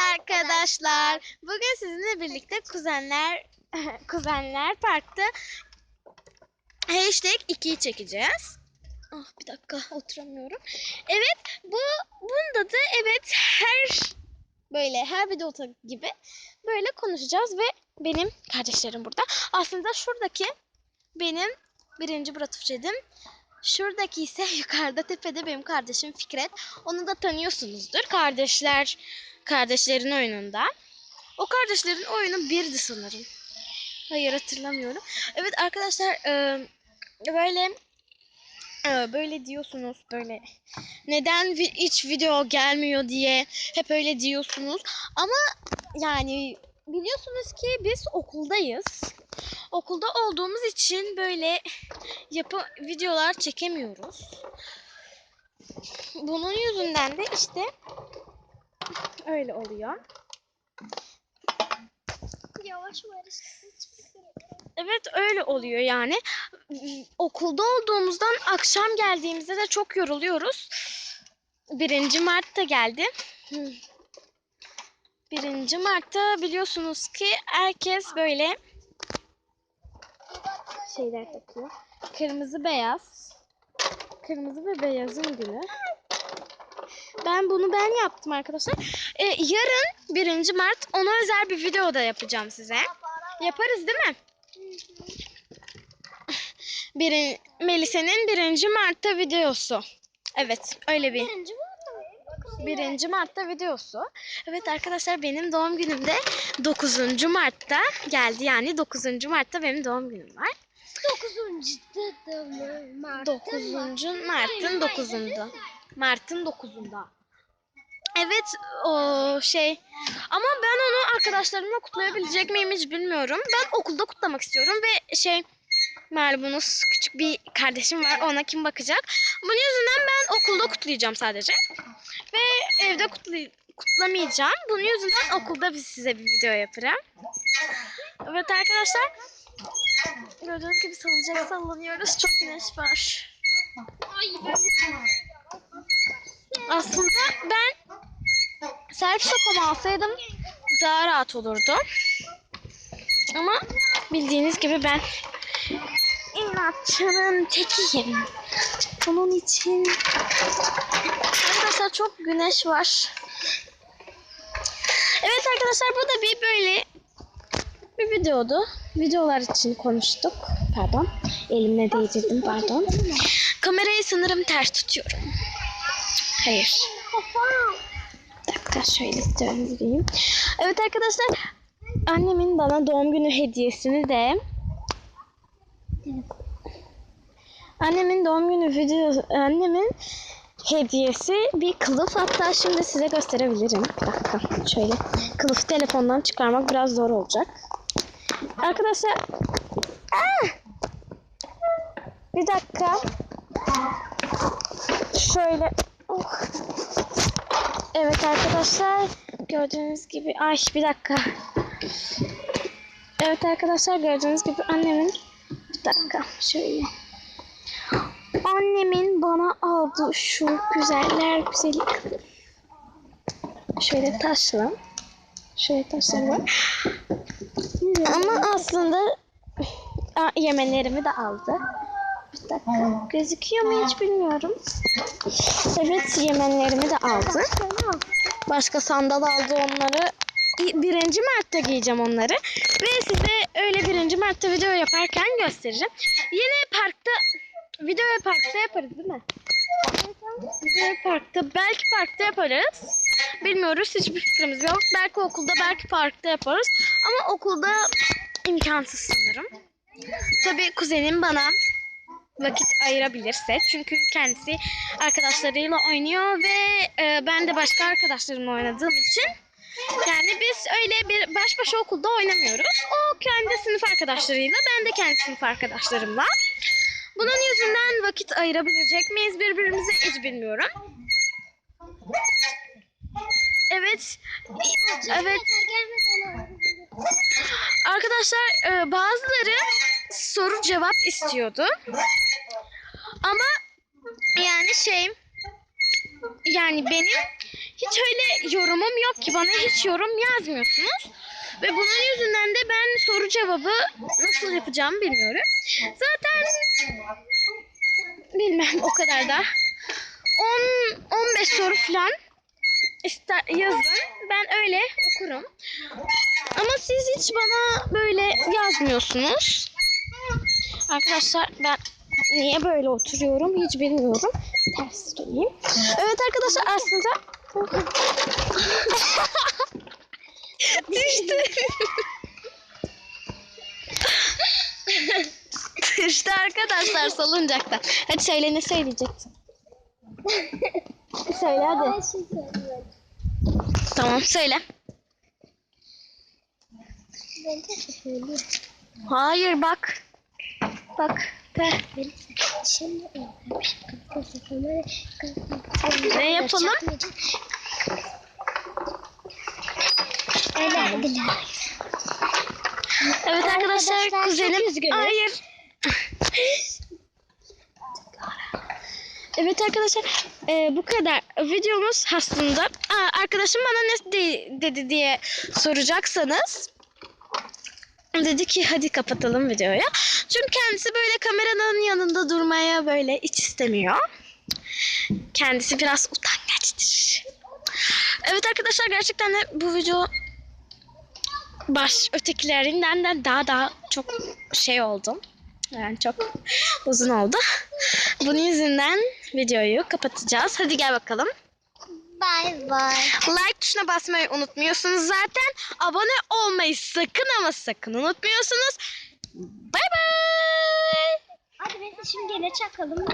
arkadaşlar. Bugün sizinle birlikte kuzenler kuzenler parkta hashtag 2'yi çekeceğiz. Ah bir dakika oturamıyorum. Evet bu bunda da evet her böyle her videoda gibi böyle konuşacağız ve benim kardeşlerim burada. Aslında şuradaki benim birinci Bratufçedim. Şuradaki ise yukarıda tepede benim kardeşim Fikret. Onu da tanıyorsunuzdur. Kardeşler, kardeşlerin oyununda. O kardeşlerin oyunu birdi sanırım. Hayır hatırlamıyorum. Evet arkadaşlar e, böyle e, böyle diyorsunuz böyle neden hiç video gelmiyor diye hep öyle diyorsunuz. Ama yani biliyorsunuz ki biz okuldayız. Okulda olduğumuz için böyle yapı videolar çekemiyoruz. Bunun yüzünden de işte öyle oluyor. Yavaş var. Evet öyle oluyor yani. Okulda olduğumuzdan akşam geldiğimizde de çok yoruluyoruz. Birinci Mart'ta geldi. Birinci Mart'ta biliyorsunuz ki herkes böyle şeyler takıyor. Kırmızı beyaz. Kırmızı ve beyazın günü. Ben bunu ben yaptım arkadaşlar. Ee, yarın 1. Mart ona özel bir video da yapacağım size. Yaparız değil mi? Bir, Melisa'nın 1. Mart'ta videosu. Evet öyle bir. Birinci var mı? 1. Mart'ta videosu. Evet arkadaşlar benim doğum günüm de 9. Mart'ta geldi. Yani 9. Mart'ta benim doğum günüm var. Dokuzuncu da mı? Mart. 9. Mart'ın 9'unda. Mart'ın 9'unda. Evet o şey ama ben onu arkadaşlarımla kutlayabilecek miyim hiç bilmiyorum. Ben okulda kutlamak istiyorum ve şey malumunuz küçük bir kardeşim var ona kim bakacak. Bunun yüzünden ben okulda kutlayacağım sadece. Ve evde kutlay- kutlamayacağım. Bunun yüzünden okulda biz size bir video yaparım. Evet arkadaşlar. Gördüğünüz gibi salıncak sallanıyoruz. Çok güneş var. Aslında ben selfie sokamı alsaydım daha rahat olurdu. Ama bildiğiniz gibi ben inatçının tekiyim. Onun için arkadaşlar çok güneş var. Evet arkadaşlar bu da bir böyle bir videodu. Videolar için konuştuk. Pardon. Elimle değdirdim pardon. Kamerayı sanırım ters tutuyorum. Hayır. Dakika şöyle döndüreyim. Evet arkadaşlar annemin bana doğum günü hediyesini de annemin doğum günü videosu annemin hediyesi bir kılıf hatta şimdi size gösterebilirim. Bir dakika şöyle kılıfı telefondan çıkarmak biraz zor olacak. Arkadaşlar Aa! bir dakika şöyle oh. Evet arkadaşlar gördüğünüz gibi ay bir dakika. Evet arkadaşlar gördüğünüz gibi annemin bir dakika şöyle. Annemin bana aldığı şu güzeller güzeli kılıf. Şöyle taşlı. Şöyle taşları var. Ama aslında Aa, yemenlerimi de aldı. Bir dakika. Gözüküyor mu hiç bilmiyorum. Evet yemenlerimi de aldı. Başka sandal aldı onları. Birinci Mart'ta giyeceğim onları. Ve size öyle birinci Mart'ta video yaparken göstereceğim. Yine parkta videoyu parkta yaparız değil mi? Videoyu parkta belki parkta yaparız. Bilmiyoruz hiçbir fikrimiz yok. Belki okulda belki parkta yaparız. Ama okulda imkansız sanırım. Tabii kuzenim bana vakit ayırabilirse çünkü kendisi arkadaşlarıyla oynuyor ve e, ben de başka arkadaşlarımla oynadığım için yani biz öyle bir baş başa okulda oynamıyoruz. O kendi sınıf arkadaşlarıyla ben de kendi sınıf arkadaşlarımla. Bunun yüzünden vakit ayırabilecek miyiz birbirimize hiç bilmiyorum. Evet. Evet. Arkadaşlar e, bazıları soru cevap istiyordu. Ama yani şey yani benim hiç öyle yorumum yok ki. Bana hiç yorum yazmıyorsunuz. Ve bunun yüzünden de ben soru cevabı nasıl yapacağımı bilmiyorum. Zaten bilmem o kadar da. 10 15 soru falan ister yazın. Ben öyle okurum. Ama siz hiç bana böyle yazmıyorsunuz. Arkadaşlar ben niye böyle oturuyorum hiç bilmiyorum. Ters döneyim. Evet arkadaşlar aslında düştü. düştü arkadaşlar salıncakta. Hadi söyle ne söyleyeceksin? söyle hadi. Şey. Tamam söyle. Hayır bak. Bak. De. Şimdi Ne yapalım? Evet arkadaşlar, kuzenim. Hayır. evet arkadaşlar e, bu kadar videomuz aslında. Aa, arkadaşım bana ne de- dedi diye soracaksanız. Dedi ki hadi kapatalım videoyu. Çünkü kendisi böyle kameranın yanında durmaya böyle hiç istemiyor. Kendisi biraz utangaçtır. Evet arkadaşlar gerçekten de bu video baş ötekilerinden de daha daha çok şey oldu. Yani çok uzun oldu. Bunun yüzünden videoyu kapatacağız. Hadi gel bakalım. Bye bye. Like tuşuna basmayı unutmuyorsunuz zaten. Abone olmayı sakın ama sakın unutmuyorsunuz. Bay bay. Hadi biz de şimdi gene çakalım.